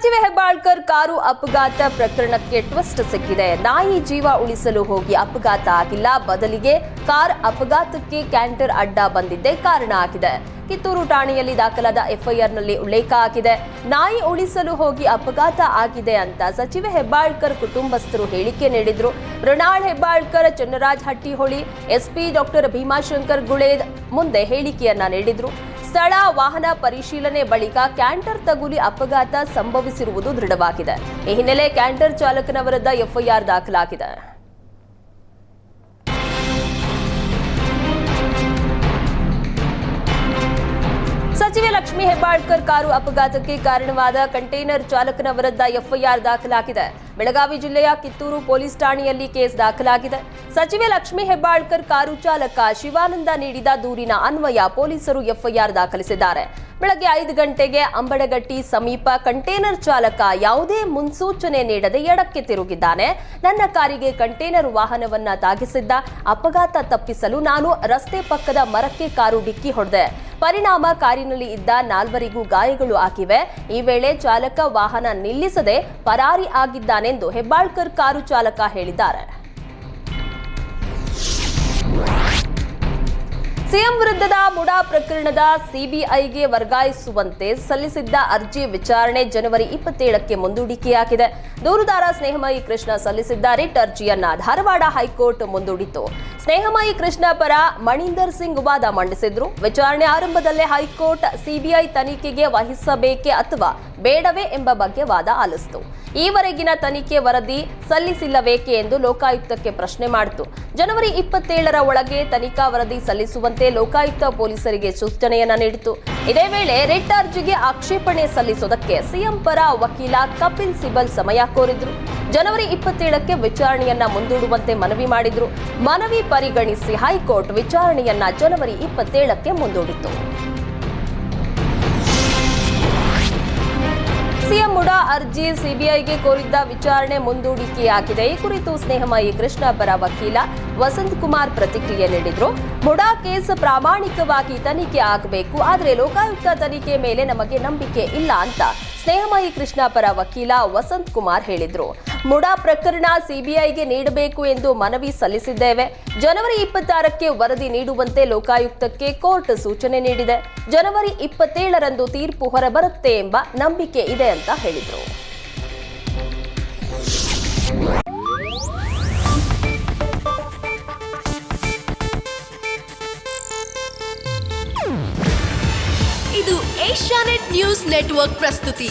ಸಚಿವೆ ಹೆಬ್ಬಾಳ್ಕರ್ ಕಾರು ಅಪಘಾತ ಪ್ರಕರಣಕ್ಕೆ ಟ್ವಿಸ್ಟ್ ಸಿಕ್ಕಿದೆ. ನಾಯಿ ಜೀವ ಉಳಿಸಲು ಹೋಗಿ ಅಪಘಾತ ಆಗಿಲ್ಲ. ಬದಲಿಗೆ ಕಾರ್ ಅಪಘಾತಕ್ಕೆ ಕ್ಯಾಂಟರ್ ಅಡ್ಡ ಬಂದಿದ್ದೇ ಕಾರಣ ಆಗಿದೆ. ಕಿತ್ತೂರು ಠಾಣೆಯಲ್ಲಿ ದಾಖಲಾದ ಎಫ್ಐಆರ್ನಲ್ಲಿ ಉಲ್ಲೇಖ ಆಗಿದೆ. ನಾಯಿ ಉಳಿಸಲು ಹೋಗಿ ಅಪಘಾತ ಆಗಿದೆ ಅಂತ ಸಚಿವೆ ಹೆಬ್ಬಾಳ್ಕರ್ ಕುಟುಂಬಸ್ಥರು ಹೇಳಿಕೆ ನೀಡಿದ್ರು. ಮೃಣಾಳ್ ಹೆಬ್ಬಾಳ್ಕರ್, ಚನ್ನರಾಜ್ ಹಟ್ಟಿಹೊಳಿ, ಎಸ್ಪಿ ಡಾಕ್ಟರ್ ಭೀಮಾಶಂಕರ್ ಗುಳೇದ್ ಮುಂದೆ ಹೇಳಿಕೆಯನ್ನ ನೀಡಿದ್ರು. ಸ್ಥಳ ವಾಹನ ಪರಿಶೀಲನೆ ಬಳಿಕ ಕ್ಯಾಂಟರ್ ತಗುಲಿ ಅಪಘಾತ ಸಂಭವಿಸಿರುವುದು ದೃಢವಾಗಿದೆ. ಈ ಹಿನ್ನೆಲೆ ಕ್ಯಾಂಟರ್ ಚಾಲಕನ ವಿರುದ್ಧ ಎಫ್ಐಆರ್ ದಾಖಲಾಗಿದೆ. ಲಕ್ಷ್ಮಿ ಹೆಬ್ಬಾಳ್ಕರ್ ಕಾರು ಅಪಘಾತಕ್ಕೆ ಕಾರಣವಾದ ಕಂಟೈನರ್ ಚಾಲಕನ ವಿರುದ್ಧ ಎಫ್ಐಆರ್ ದಾಖಲಾಗಿದೆ. ಬೆಳಗಾವಿ ಜಿಲ್ಲೆಯ ಕಿತ್ತೂರು ಪೊಲೀಸ್ ಠಾಣೆಯಲ್ಲಿ ಕೇಸ್ ದಾಖಲಾಗಿದೆ. ಸಚಿವೆ ಲಕ್ಷ್ಮಿ ಹೆಬ್ಬಾಳ್ಕರ್ ಕಾರು ಚಾಲಕ ಶಿವಾನಂದ ನೀಡಿದ ದೂರಿನ ಅನ್ವಯ ಪೊಲೀಸರು ಎಫ್ಐಆರ್ ದಾಖಲಿಸಿದ್ದಾರೆ. ಬೆಳಗ್ಗೆ ಐದು ಗಂಟೆಗೆ ಅಂಬಡಗಟ್ಟಿ ಸಮೀಪ ಕಂಟೈನರ್ ಚಾಲಕ ಯಾವುದೇ ಮುನ್ಸೂಚನೆ ನೀಡದೆ ಎಡಕ್ಕೆ ತಿರುಗಿದ್ದಾನೆ. ನನ್ನ ಕಾರಿಗೆ ಕಂಟೈನರ್ ವಾಹನವನ್ನ ತಾಗಿಸಿದ್ದ ಅಪಘಾತ ತಪ್ಪಿಸಲು ನಾನು ರಸ್ತೆ ಪಕ್ಕದ ಮರಕ್ಕೆ ಕಾರು ಡಿಕ್ಕಿ ಹೊಡೆದೆ. ಪರಿಣಾಮ ಕಾರಿನಲ್ಲಿ ಇದ್ದ ನಾಲ್ವರಿಗೂ ಗಾಯಗಳು ಆಗಿವೆ ಈ ವೇಳೆ ಚಾಲಕ ವಾಹನ ನಿಲ್ಲಿಸದೆ ಪರಾರಿ ಆಗಿದ್ದಾನೆಂದು ಹೆಬ್ಬಾಳ್ಕರ್ ಕಾರು ಚಾಲಕ ಹೇಳಿದ್ದಾರೆ. ಸಿಎಂ ವಿರುದ್ಧದ ಮುಡಾ ಪ್ರಕರಣದ ಸಿಬಿಐಗೆ ವರ್ಗಾಯಿಸುವಂತೆ ಸಲ್ಲಿಸಿದ್ದ ಅರ್ಜಿ ವಿಚಾರಣೆ ಜನವರಿ ಇಪ್ಪತ್ತೇಳಕ್ಕೆ ಮುಂದೂಡಿಕೆಯಾಗಿದೆ. ದೂರುದಾರ ಸ್ನೇಹಮಯಿ ಕೃಷ್ಣ ಸಲ್ಲಿಸಿದ್ದ ರಿಟ್ ಅರ್ಜಿಯನ್ನ ಧಾರವಾಡ ಹೈಕೋರ್ಟ್ ಮುಂದೂಡಿತು ಸ್ನೇಹಮಯಿ ಕೃಷ್ಣ ಪರ ಮಣೀಂದರ್ ಸಿಂಗ್ ವಾದ ಮಂಡಿಸಿದ್ರು. ವಿಚಾರಣೆ ಆರಂಭದಲ್ಲೇ ಹೈಕೋರ್ಟ್ ಸಿಬಿಐ ತನಿಖೆಗೆ ವಹಿಸಬೇಕೆ ಅಥವಾ ಬೇಡವೇ ಎಂಬ ಬಗ್ಗೆ ವಾದ ಆಲಿಸಿತು. ಈವರೆಗಿನ ತನಿಖೆ ವರದಿ ಸಲ್ಲಿಸಿಲ್ಲಬೇಕೆ ಎಂದು ಲೋಕಾಯುಕ್ತಕ್ಕೆ ಪ್ರಶ್ನೆ ಮಾಡಿತು. ಜನವರಿ ಇಪ್ಪತ್ತೇಳರ ಒಳಗೆ ತನಿಖಾ ವರದಿ ಸಲ್ಲಿಸುವಂತೆ ಲೋಕಾಯುಕ್ತ ಪೊಲೀಸರಿಗೆ ಸೂಚನೆಯನ್ನ ನೀಡಿತು. ಇದೇ ವೇಳೆ ರಿಟ್ ಅರ್ಜಿಗೆ ಆಕ್ಷೇಪಣೆ ಸಲ್ಲಿಸುವುದಕ್ಕೆ ಸಿಎಂ ಪರ ವಕೀಲ ಕಪಿಲ್ ಸಿಬಲ್ ಸಮಯ ಕೋರಿದ್ರು. ಜನವರಿ ಇಪ್ಪತ್ತೇಳಕ್ಕೆ ವಿಚಾರಣೆಯನ್ನ ಮುಂದೂಡುವಂತೆ ಮನವಿ ಮಾಡಿದ್ರು. ಮನವಿ ಪರಿಗಣಿಸಿ ಹೈಕೋರ್ಟ್ ವಿಚಾರಣೆಯನ್ನ ಜನವರಿ ಇಪ್ಪತ್ತೇಳಕ್ಕೆ ಮುಂದೂಡಿತು. ಸಿಎಂ ಮುಡಾ ಅರ್ಜಿ ಸಿಬಿಐಗೆ ಕೋರಿದ್ದ ವಿಚಾರಣೆ ಮುಂದೂಡಿಕೆಯಾಗಿದೆ ಈ ಕುರಿತು ಸ್ನೇಹಮಯಿ ಕೃಷ್ಣ ಪರ ವಕೀಲ ವಸಂತ್ ಕುಮಾರ್ ಪ್ರತಿಕ್ರಿಯೆ ನೀಡಿದ್ರು. ಮುಡಾ ಕೇಸ್ ಪ್ರಾಮಾಣಿಕವಾಗಿ ತನಿಖೆ ಆಗಬೇಕು, ಆದರೆ ಲೋಕಾಯುಕ್ತ ತನಿಖೆ ಮೇಲೆ ನಮಗೆ ನಂಬಿಕೆ ಇಲ್ಲ ಅಂತ ಸ್ನೇಹಮಯಿ ಕೃಷ್ಣ ಪರ ವಕೀಲ ವಸಂತ್ ಕುಮಾರ್ ಹೇಳಿದ್ರು. ಮುಡಾ ಪ್ರಕರಣ ಸಿಬಿಐಗೆ ನೀಡಬೇಕು ಎಂದು ಮನವಿ ಸಲ್ಲಿಸಿದ್ದೇವೆ. ಜನವರಿ ಇಪ್ಪತ್ತಾರಕ್ಕೆ ವರದಿ ನೀಡುವಂತೆ ಲೋಕಾಯುಕ್ತಕ್ಕೆ ಕೋರ್ಟ್ ಸೂಚನೆ ನೀಡಿದೆ. ಜನವರಿ ಇಪ್ಪತ್ತೇಳರಂದು ತೀರ್ಪು ಹೊರಬರುತ್ತೆ ಎಂಬ ನಂಬಿಕೆ ಇದೆ ಅಂತ ಹೇಳಿದರು. ಇದು ಏಷ್ಯಾನೆಟ್ ನ್ಯೂಸ್ ನೆಟ್ವರ್ಕ್ ಪ್ರಸ್ತುತಿ.